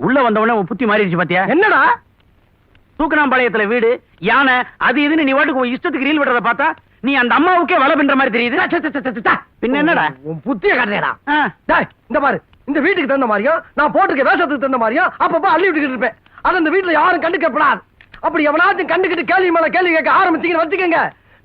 உள்ள வந்தவொடனே உன் புத்தி மாறிடுச்சு பாத்தியா? என்னடா? தூக்கணாம்பாளையத்துல வீடு யானை அது இதுன்னு நீ வாட்டுக்கு உன் இஷ்டத்துக்கு ரீல் விடுறத பார்த்தா நீ அந்த அம்மாவுக்கே வலை பின்ற மாதிரி தெரியுது. பின்ன என்னடா? உன் புத்திய காட்டுறா இந்த பாரு. இந்த வீட்டுக்கு தகுந்த மாதிரியும் நான் போட்டிருக்க வேஷத்துக்கு தகுந்த மாதிரியும் அப்பப்ப அள்ளி விட்டுக்கிட்டு இருப்பேன். ஆனா இந்த வீட்டுல யாரும் கண்டுக்கப்படாது அப்படி எவனாச்சும் கண்டுக்கிட்டு கேள்வி மேல கேள்வி கேட்க ஆரம்பிச்சீங்கன்னு வச்சுக்கோங்க.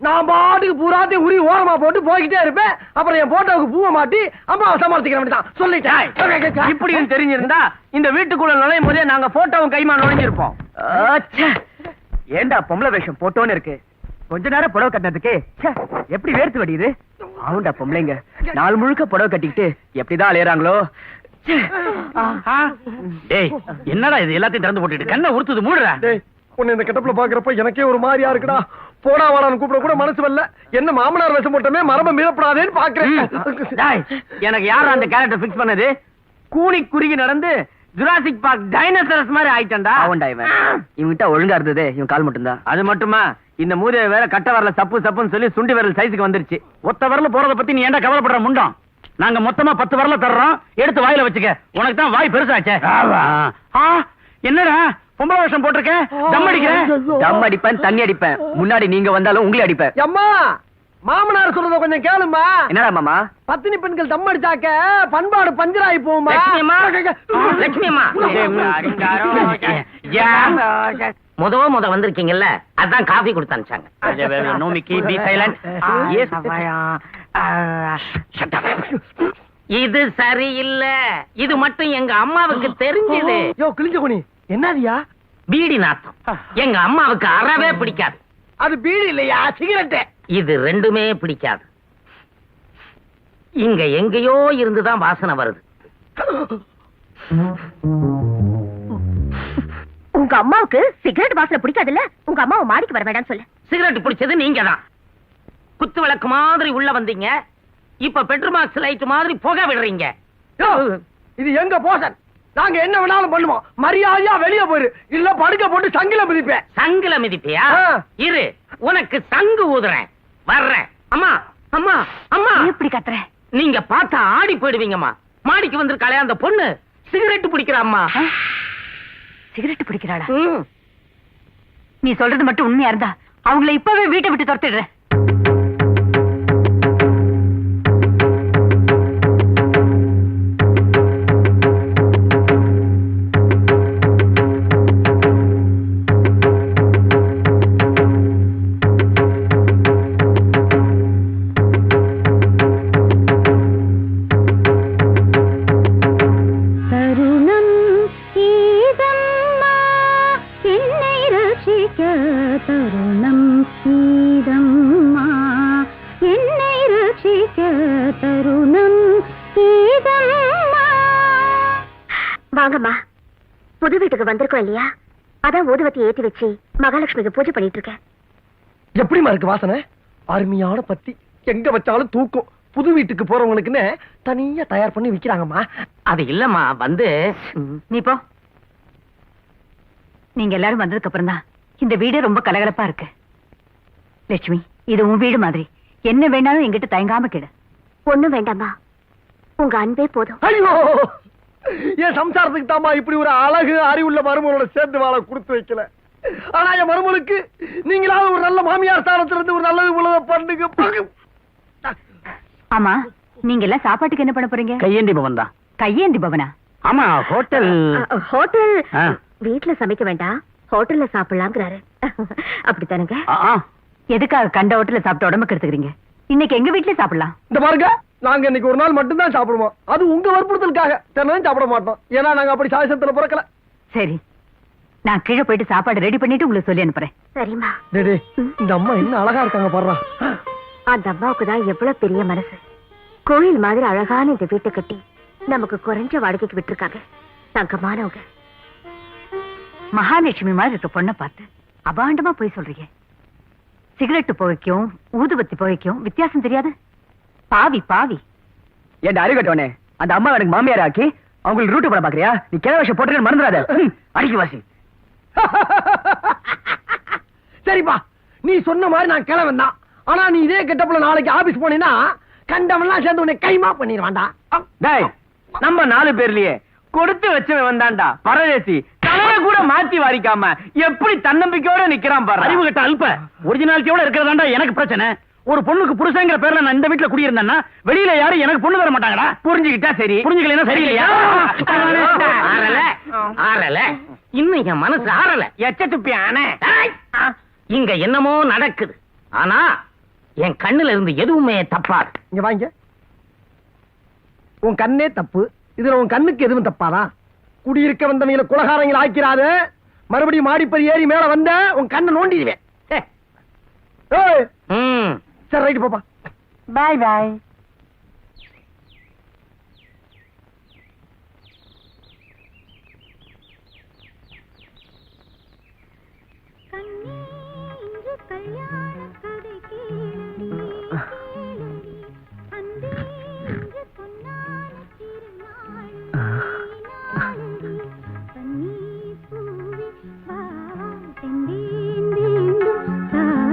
நான் பாட்டுக்கு பூராத்தையும் உரி ஓரமா போட்டு போய்கிட்டே இருப்பேன். அப்புறம் என் போட்டோவுக்கு பூவை மாட்டி அம்மாவை சமாளிச்சுக்கிற வேண்டியதான் சொல்லிட்டேன். இப்படியும் தெரிஞ்சிருந்தா இந்த வீட்டுக்குள்ள நுழையும் போதே நாங்க போட்டோவும் கைமா நுழைஞ்சிருப்போம். ஏண்டா பொம்பளை வேஷம் போட்டோன்னு இருக்கு? கொஞ்ச நேரம் புடவை கட்டினதுக்கு எப்படி வேர்த்து வடியுது? ஆவுண்டா பொம்பளைங்க. நாள் முழுக்க புடவை கட்டிக்கிட்டு எப்படிதான் அலையறாங்களோ. டேய் என்னடா இது எல்லாத்தையும் திறந்து போட்டுட்டு கண்ணை உறுத்துது மூடுறா. டேய் உன்னை இந்த கெட்டப்புல பாக்குறப்ப எனக்கே ஒரு மாதிரியா இருக்குடா. போடா வாடான்னு கூப்பிட கூட மனசு வரல. என்ன மாமனார் வேஷம் போட்டமே மரபம் மீறப்படாதேன்னு. பாக்குறேன். டேய், எனக்கு யார் அந்த கேரக்டர் ஃபிக்ஸ் பண்ணது? கூனி குறுகி நடந்து ஜுராசிக் பார்க் டைனோசரஸ் மாதிரி ஆயிட்டேன்டா. அவன்டா இவன். இவன்கிட்ட ஒழுங்கா இருந்தது இவன் கால் மட்டும்தான். அது மட்டுமா? இந்த மூதேவி வேற கட்ட வரல சப்பு சப்புன்னு சொல்லி சுண்டி விரல் சைஸுக்கு வந்துருச்சு. ஒத்த வரல போறத பத்தி நீ ஏன்டா கவலைப்படுற முண்டம்? நாங்க மொத்தமா பத்து வரல தர்றோம். எடுத்து வாயில வச்சுக்க. உனக்கு தான் வாய் பெருசாச்சே. ஆ, என்னடா? பொம்பளை வேஷம் போட்டிருக்க தம் அடிக்கிற தம் அடிப்பேன் தண்ணி அடிப்பேன். முன்னாடி நீங்க வந்தாலும் உங்களை அடிப்பேன். அம்மா மாமனார் சொல்றத கொஞ்சம் கேளுமா என்னடா மாமா? பத்தினி பெண்கள் தம் அடிச்சாக்க பண்பாடு பஞ்சராயி போகுமா லட்சுமி அம்மா. லட்சுமி அம்மா முத முத வந்திருக்கீங்கல்ல. அதான் காஃபி கொடுத்து அனுப்பிச்சாங்க. நோமிக்கி பி சைலண்ட் இது சரியில்லை. இது மட்டும் எங்க அம்மாவுக்கு தெரிஞ்சது. யோ கிழிஞ்ச குனி. என்னதியா? பீடி நாத்தம். எங்க அம்மாவுக்கு அறவே பிடிக்காது. அது பீடி இல்லையா? சிகரெட் இது ரெண்டுமே பிடிக்காது. இங்க எங்கேயோ இருந்துதான் வாசனை வருது. உங்க அம்மாவுக்கு சிகரெட் வாசனை பிடிக்காதுல்ல? உங்க அம்மாவை மாடிக்கு வர வேண்டாம்னு சொல்லு. சிகரெட் பிடிச்சது நீங்க தான் குத்து விளக்கு மாதிரி உள்ள வந்தீங்க. இப்ப பெட்ரோமாக்ஸ் லைட் மாதிரி புகை விடுறீங்க. இது எங்க போசன் நாங்க என்ன வேணாலும் பண்ணுவோம். மரியாதையா வெளிய போயிரு. இல்ல படுக்க போட்டு சங்கில மிதிப்பேன். சங்குல மிதிப்பியா. இரு உனக்கு சங்கு ஊதுறேன். வர்றேன். அம்மா அம்மா அம்மா. நீ இப்படி கத்துற? நீங்க பார்த்தா ஆடி போயிடுவீங்கம்மா. மாடிக்கு வந்திருக்காளே அந்த பொண்ணு. சிகரெட் பிடிக்கிற அம்மா. சிகரெட் பிடிக்கிறாளா. நீ சொல்றது மட்டும் உண்மையா இருந்தா? அவங்கள இப்பவே வீட்டை விட்டு துரத்திடுறேன். தருணம் ஈதம்மா என்னை ரசிக்க தருணம் வாங்கம்மா. புது வீட்டுக்கு வந்திருக்கோம் இல்லையா? அதான் ஊதுவத்தி ஏத்தி வச்சு மகாலட்சுமிக்கு பூஜை பண்ணிட்டு இருக்கேன் எப்படிமா இருக்கு வாசனை? அருமையான பத்தி. எங்க வச்சாலும் தூக்கும். புது வீட்டுக்கு போறவங்களுக்குன்னு தனியா தயார் பண்ணி விக்கிறாங்கம்மா. அது இல்லம்மா வந்து. நீ போ. நீங்க எல்லாரும் வந்ததுக்கு அப்புறம் தான் இந்த வீடு ரொம்ப கலகலப்பா இருக்கு. லட்சுமி இது உன் வீடு மாதிரி. என்ன வேணாலும் என்கிட்ட தயங்காம கேடு ஒண்ணும் வேண்டாம்மா. உங்க அன்பே போதும். ஐயோ! என் சம்சாரத்துக்கு தாமா இப்படி ஒரு அழகு அறிவுள்ள மருமகளோட சேர்ந்து வாழ கொடுத்து வைக்கல. ஆனா என் மருமகளுக்கு நீங்களாவது ஒரு நல்ல மாமியார் ஸ்தானத்துல இருந்து ஒரு நல்லது உலக பண்ணுங்க. ஆமா நீங்க எல்லாம் சாப்பாட்டுக்கு என்ன பண்ண போறீங்க? கையேந்தி பவன் தான். கையேந்தி பவனா? ஆமா ஹோட்டல். ஹோட்டல்? ஆ. வீட்ல சமைக்க வேண்டாம். ஹோட்டல்ல சாப்பிடலாங்கிறாரு அப்படித்தானுங்க. எதுக்காக கண்ட ஹோட்டல்ல சாப்பிட்டு உடம்புக்கு எடுத்துக்கிறீங்க இன்னைக்கு எங்க வீட்லயே சாப்பிடலாம். இந்த பாருங்க நாங்க இன்னைக்கு ஒரு நாள் மட்டும் தான் சாப்பிடுவோம். அது உங்க வற்புறுத்தலுக்காக. தினம் சாப்பிட மாட்டோம். ஏன்னா நாங்க அப்படி சாயசத்துல பிறக்கல. சரி. நான் கீழே போயிட்டு சாப்பாடு ரெடி பண்ணிட்டு உங்களுக்கு சொல்லி அனுப்புறேன். சரிம்மா. டேய், டேய், இந்த அம்மா என்ன அழகா இருக்காங்க பாடுறா அந்த அம்மாவுக்கு தான் எவ்வளவு பெரிய மனசு. கோயில் மாதிரி அழகான இந்த வீட்டை கட்டி நமக்கு குறைஞ்ச வாடகைக்கு விட்டுருக்காங்க. தங்கமானவங்க. மகாலட்சுமி மாதிரி இருக்க பொண்ணை பார்த்து அபாண்டமா போய் சொல்றீங்க. சிகரெட் புகைக்கும் ஊதுபத்தி புகைக்கும் வித்தியாசம் தெரியாது? பாவி பாவி. ஏன்டா அறிகட்டவனே அந்த அம்மா எனக்கு மாமியார் ஆக்கி அவங்களுக்கு ரூட்டு போட பாக்குறியா? நீ கிழ விஷயம் போட்டு மறந்துடாத. அடிக்கி வாசி. சரிப்பா நீ சொன்ன மாதிரி நான் கிளவன் தான். ஆனா நீ இதே கெட்டப்புல நாளைக்கு ஆபீஸ் போனீன்னா கண்டவன்லாம் சேர்ந்து உன்னை கைமா பண்ணிடுவான்டா. டேய் நம்ம நாலு பேர்லயே கொடுத்து வச்சவன் வந்தான்டா பரதேசி. கூட மாத்தி வாரிக்காம எப்படி தன்னம்பிக்கையோட நிக்கிறான் பாரு. அறிவு கட்ட அல்ப. ஒரிஜினாலிட்டியோட இருக்கிறதாண்டா எனக்கு பிரச்சனை. ஒரு பொண்ணுக்கு புருஷங்கிற பேர்ல நான் இந்த வீட்டுல குடியிருந்தேன்னா வெளியில யாரும் எனக்கு பொண்ணு தர மாட்டாங்கடா. புரிஞ்சுக்கிட்டா சரி. புரிஞ்சுக்கலைன்னா சரியில்லையா? ஆறல. ஆறல. இன்னும் என் மனசு ஆறல. எச்ச துப்பி ஆனே! இங்க என்னமோ நடக்குது. ஆனா என் கண்ணுல இருந்து எதுவுமே தப்பாது. இங்க வாங்க. உன் கண்ணே தப்பு. இதுல உன் கண்ணுக்கு எதுவும் தப்பாதா? குடியிருக்க வந்தவங்கள குலகாரங்களை ஆக்கிறாத மறுபடியும் மாடிப்படி ஏறி மேல வந்த உன் கண்ணை நோண்டிடுவேன். சரி ரைட்டு போப்பா. பாய் பாய்.